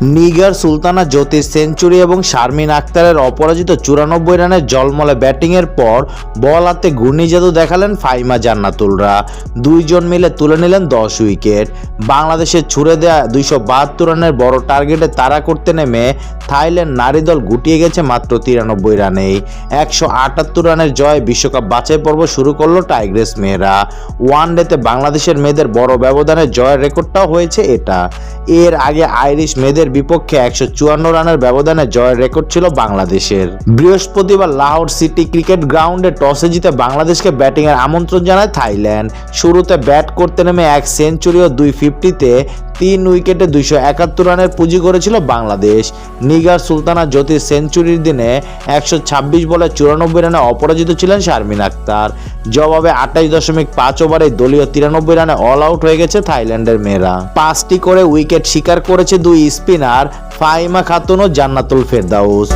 নিগার সুলতানা জ্যোতির সেঞ্চুরি এবং শারমিন আক্তারের অপরাজিত চুরানব্বই রানের জলমলে ব্যাটিংয়ের পর বল হাতে ঘূর্ণি জাদু দেখালেন ফাইমা জান্নাতুলরা। দুইজন মিলে তুলে নিলেন দশ উইকেট। বাংলাদেশের ছুড়ে দেয়া দুইশো বাহাত্তর রানের বড় টার্গেটে তাড়া করতে নেমে থাইল্যান্ড নারী দল গুটিয়ে গেছে মাত্র তিরানব্বই রানেই। একশো আটাত্তর রানের জয়ে বিশ্বকাপ বাছাই পর্ব শুরু করল টাইগ্রেস মেয়েরা। ওয়ান ডেতে বাংলাদেশের মেয়েদের বড় ব্যবধানে জয়ের রেকর্ডটাও হয়েছে এটা। এর আগে আইরিশ মেয়েদের বিপক্ষে একশো চুয়ান্ন রানের ব্যবধানে জয়ের রেকর্ড ছিল বাংলাদেশের। বৃহস্পতিবার লাহোর সিটি ক্রিকেট গ্রাউন্ডে টসে জিতে বাংলাদেশকে ব্যাটিংয়ের আমন্ত্রণ জানায় থাইল্যান্ড। শুরুতে ব্যাট করতে নেমে এক সেঞ্চুরি ও দুই ফিফটিতে তিন উইকেটে দুইশো একাত্তর রানের পুঁজি করেছিল বাংলাদেশ। নিগার সুলতানা জ্যোতির সেঞ্চুরির দিনে একশো ছাব্বিশ বলে চুরানব্বই রানে অপরাজিত ছিলেন শারমিন আক্তার। জবাবে আঠাশ দশমিক পাঁচ ওভারে দলীয় তিরানব্বই রানে অল আউট হয়ে গেছে থাইল্যান্ডের মেয়েরা। পাঁচটি করে উইকেট শিকার করেছে দুই স্পিনার ফাইমা খাতুন ও জান্নাতুল ফেরদাউস।